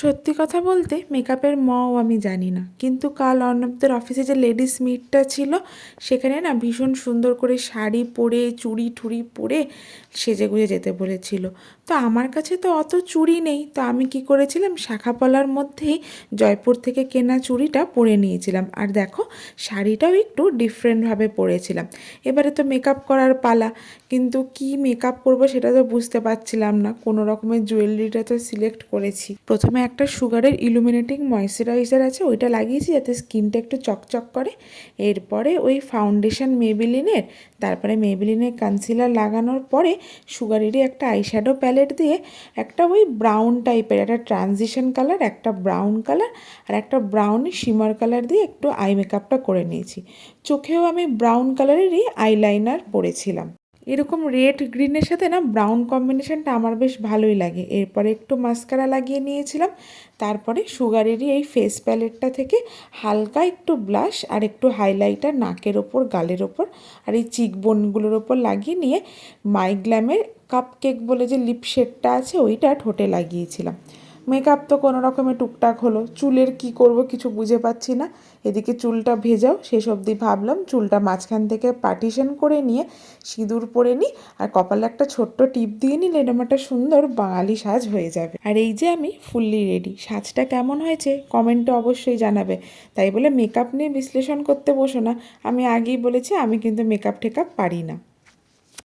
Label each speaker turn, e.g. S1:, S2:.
S1: সত্যি কথা বলতে মেকআপের মও আমি জানি না। কিন্তু কাল অর্ণবদের অফিসে যে লেডিস মিটটা ছিল, সেখানে না ভীষণ সুন্দর করে শাড়ি পরে, চুড়ি টুড়ি পরে সেজে গুজে যেতে বলেছিল। তো আমার কাছে তো অত চুড়ি নেই, তো আমি কি করেছিলাম? শাখাপলার মধ্যেই জয়পুর থেকে কেনা চুড়িটা পরে নিয়েছিলাম। আর দেখো, শাড়িটাও একটু ডিফারেন্টভাবে পরেছিলাম। এবারে তো মেকআপ করার পালা, কিন্তু কি মেকআপ করব সেটা তো বুঝতে পারছিলাম না। কোনো রকমের জুয়েলারিটা তো সিলেক্ট করেছি। প্রথমে একটা সুগারের ইলুমিনেটিং ময়শ্চারাইজার আছে, ওইটা লাগিয়েছি যাতে স্কিনটা একটু চকচক করে। এরপরে ওই ফাউন্ডেশন মেবিলিনের তারপরে মেবিলিনের কনসিলার লাগানোর পরে সুগারেরই একটা আইশ্যাডো প্যালেট দিয়ে একটা ওই ব্রাউন টাইপের একটা ট্রানজিশন কালার একটা ব্রাউন কালার আর একটা ব্রাউন শিমার কালার দিয়ে একটু আই মেকআপটা করে নিয়েছি। চোখেও আমি ব্রাউন কালারেরই আইলাইনার পরেছিলাম। এরকম রেড গ্রিনের সাথে না ব্রাউন কম্বিনেশানটা আমার বেশ ভালোই লাগে। এরপরে একটু মাস্কারা লাগিয়ে নিয়েছিলাম, তারপরে সুগারেরই এই ফেস প্যালেটটা থেকে হালকা একটু ব্লাশ আর একটু হাইলাইটার নাকের ওপর, গালের ওপর আর এই চিক বোনগুলোর ওপর লাগিয়ে নিয়ে মাইগ্ল্যামের কাপ কেক বলে যে লিপ শেডটা আছে, ওইটা ঠোঁটে লাগিয়েছিলাম। মেকআপ তো কোনো রকমে টুকটাক হলো। চুলের কি করব কিছু বুঝে পাচ্ছি না। এদিকে চুলটা ভেজাও, শেষ অবধি ভাবলাম চুলটা মাঝখান থেকে পার্টিশন করে নিয়ে সিঁদুর পরে নিই আর কপালে একটা ছোট্ট টিপ দিয়ে নিলে এরকম একটা সুন্দর বাঙালি সাজ হয়ে যাবে। আর এই যে আমি ফুললি রেডি, সাজটা কেমন হয়েছে কমেন্টে অবশ্যই জানাবে। তাই বলে মেকআপ নিয়ে বিশ্লেষণ করতে বসো না। আমি আগেই বলেছি, আমি কিন্তু মেকআপ টেকআপ পারি না।